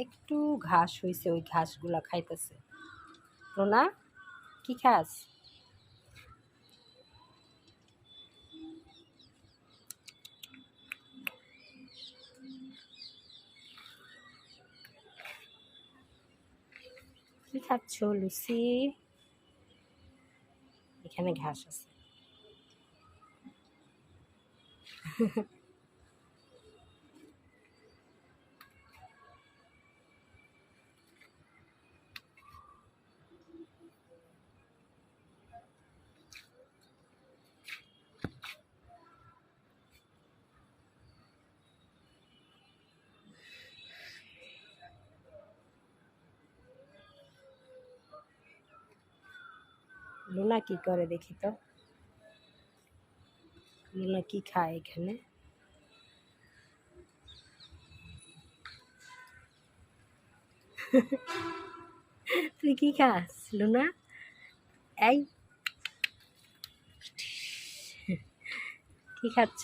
একটু ঘাস হয়েছে ওই ঘাসগুলা খাইতেছে। রোনা, কি খাস? কি খাচ্ছ লুসি এখানে ঘাস আছে। লুনা কি করে দেখি তো? লুনা কি খায় এখানে? তুই কি খাস, লুনা? এই। কি খাচ্ছ?